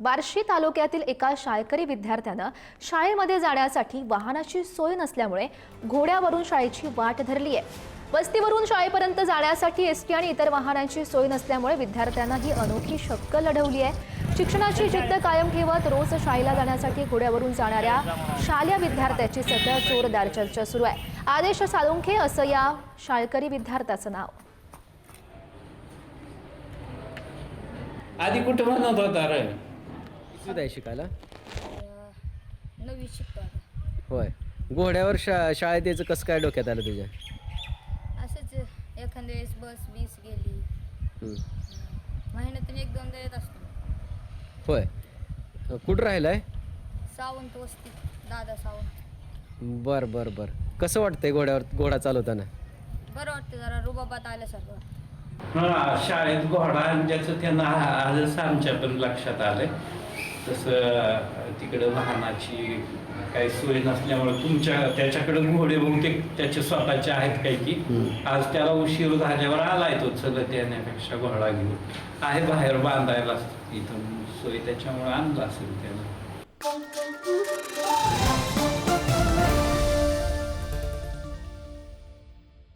बार्शी तालुक्यातील एका शाळकरी विद्यार्थ्यानं शाळेमध्ये जाण्यासाठी वाहनाची सोय नसल्यामुळे घोड्यावरून शाळेची वाट धरली आहे. वस्तीवरून शाळेपर्यंत जाण्यासाठी एस टी आणि इतर वाहनांची सोय नसल्यामुळे विद्यार्थ्यांना ही अनोखी शक्क लढवली आहे. शिक्षणाची जिद्द कायम ठेवत रोज शाळेला जाण्यासाठी घोड्यावरून जाणाऱ्या शालेय विद्यार्थ्याची सध्या जोरदार चर्चा सुरू आहे. आदेश साळुंखे असं या शाळकरी विद्यार्थ्याचं नाव. आधी कुठं म्हणत होता रे? किती आहे शिकायला? नवी शिकतो आता. होय. घोड्यावर शा शाळेत यायचं कसं काय डोक्यात आलं तुझ्या? असंच एखाद्या वेळेस बस बीस गेली. हं. महिन्यातून एक दोनदा येत असतो. होय. कुठं राहिलाय? सावंत वस्ती दादा सावंत. बर बर बर. कसं वाटतंय घोड्यावर घोडा चालवताना? बरं वाटतं जरा रुबाबात आल्यासारखं वाटतं. हा शाळेत घोडा ज्याचं त्यांना आमच्या पण लक्षात आलंय. तसं तिकडं वाहनाची काही सोय नसल्यामुळे तुमच्या त्याच्याकडे घोडे बहुतेक त्याचे स्वतःचे आहेत काही की आज त्याला उशीर झाल्यावर आलाय तो चलत येण्यापेक्षा घोडा घेऊन. आहे बाहेर बांधायला इथं सोय त्याच्यामुळे आणला असेल त्याला.